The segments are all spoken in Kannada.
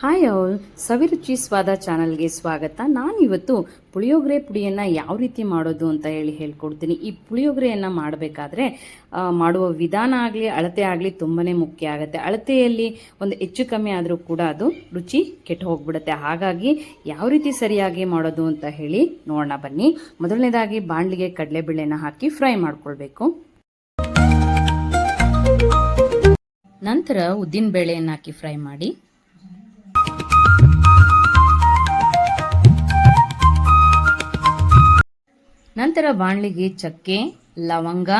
ಹಾಯ್ ಅವಲ್ ಸವಿರುಚಿ ಸ್ವಾದ ಚಾನಲ್ಗೆ ಸ್ವಾಗತ. ನಾನಿವತ್ತು ಪುಳಿಯೋಗರೆ ಪುಡಿಯನ್ನು ಯಾವ ರೀತಿ ಮಾಡೋದು ಅಂತ ಹೇಳಿ ಹೇಳ್ಕೊಡ್ತೀನಿ. ಈ ಪುಳಿಯೋಗರೆಯನ್ನು ಮಾಡಬೇಕಾದ್ರೆ ಮಾಡುವ ವಿಧಾನ ಆಗಲಿ, ಅಳತೆ ಆಗಲಿ ತುಂಬಾ ಮುಖ್ಯ ಆಗುತ್ತೆ. ಅಳತೆಯಲ್ಲಿ ಒಂದು ಹೆಚ್ಚು ಕಮ್ಮಿ ಆದರೂ ಕೂಡ ಅದು ರುಚಿ ಕೆಟ್ಟು ಹೋಗ್ಬಿಡುತ್ತೆ. ಹಾಗಾಗಿ ಯಾವ ರೀತಿ ಸರಿಯಾಗಿ ಮಾಡೋದು ಅಂತ ಹೇಳಿ ನೋಡೋಣ ಬನ್ನಿ. ಮೊದಲನೇದಾಗಿ ಬಾಣಲಿಗೆ ಕಡಲೆಬೇಳೆನ ಹಾಕಿ ಫ್ರೈ ಮಾಡ್ಕೊಳ್ಬೇಕು. ನಂತರ ಉದ್ದಿನ ಬೇಳೆಯನ್ನು ಹಾಕಿ ಫ್ರೈ ಮಾಡಿ ನಂತರ ಬಾಣಲಿಗೆ ಚಕ್ಕೆ, ಲವಂಗ,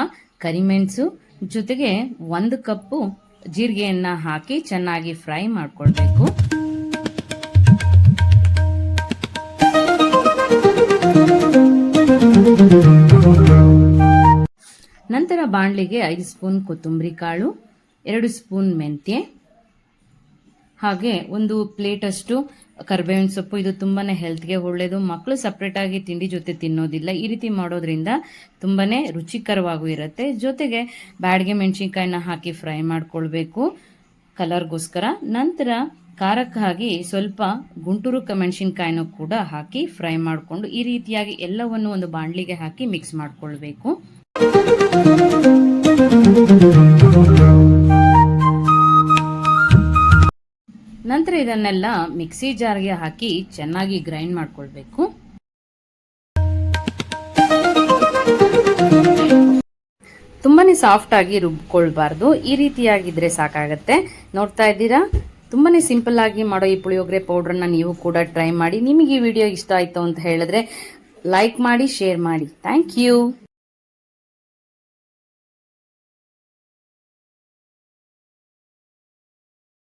ಕರಿಮೆಣಸು, ಜೊತೆಗೆ ಒಂದು ಕಪ್ಪು ಜೀರಿಗೆಯನ್ನ ಹಾಕಿ ಚೆನ್ನಾಗಿ ಫ್ರೈ ಮಾಡ್ಕೊಳ್ಬೇಕು. ನಂತರ ಬಾಣಲಿಗೆ ಐದು ಸ್ಪೂನ್ ಕೊತ್ತಂಬರಿ ಕಾಳು, ಎರಡು ಸ್ಪೂನ್ ಮೆಂತ್ಯ ಹಾಗೆ ಒಂದು ಪ್ಲೇಟ್ ಅಷ್ಟು ಕರ್ಬೇವಿನ ಸೊಪ್ಪು. ಇದು ತುಂಬಾನೇ ಹೆಲ್ತ್ಗೆ ಒಳ್ಳೇದು. ಮಕ್ಕಳು ಸಪ್ರೇಟ್ ಆಗಿ ತಿಂಡಿ ಜೊತೆ ತಿನ್ನೋದಿಲ್ಲ. ಈ ರೀತಿ ಮಾಡೋದ್ರಿಂದ ತುಂಬಾನೇ ರುಚಿಕರವಾಗೂ ಇರುತ್ತೆ. ಜೊತೆಗೆ ಬ್ಯಾಡ್ಗೆ ಮೆಣಸಿನ್ಕಾಯಿನ ಹಾಕಿ ಫ್ರೈ ಮಾಡ್ಕೊಳ್ಬೇಕು. ಕಲರ್ಗೋಸ್ಕರ ನಂತರ ಖಾರಕ್ಕಾಗಿ ಸ್ವಲ್ಪ ಗುಂಟೂರು ಮೆಣಸಿನ್ಕಾಯಿನೂ ಕೂಡ ಹಾಕಿ ಫ್ರೈ ಮಾಡಿಕೊಂಡು ಈ ರೀತಿಯಾಗಿ ಎಲ್ಲವನ್ನು ಒಂದು ಬಾಣಲಿಗೆ ಹಾಕಿ ಮಿಕ್ಸ್ ಮಾಡ್ಕೊಳ್ಬೇಕು. ನಂತರ ಇದನ್ನೆಲ್ಲ ಮಿಕ್ಸಿ ಜಾರ್ಗೆ ಹಾಕಿ ಚೆನ್ನಾಗಿ ಗ್ರೈಂಡ್ ಮಾಡ್ಕೊಳ್ಬೇಕು. ತುಂಬಾನೇ ಸಾಫ್ಟ್ ಆಗಿ ರುಬ್ಕೊಳ್ಬಾರ್ದು. ಈ ರೀತಿಯಾಗಿದ್ರೆ ಸಾಕಾಗತ್ತೆ. ನೋಡ್ತಾ ಇದ್ದೀರಾ? ತುಂಬಾನೇ ಸಿಂಪಲ್ ಆಗಿ ಮಾಡೋ ಈ ಪುಳಿಯೋಗರೆ ಪೌಡ್ರನ್ನ ನೀವು ಕೂಡ ಟ್ರೈ ಮಾಡಿ. ನಿಮಗೆ ಈ ವಿಡಿಯೋ ಇಷ್ಟ ಆಯ್ತು ಅಂತ ಹೇಳಿದ್ರೆ ಲೈಕ್ ಮಾಡಿ, ಶೇರ್ ಮಾಡಿ. Thank you.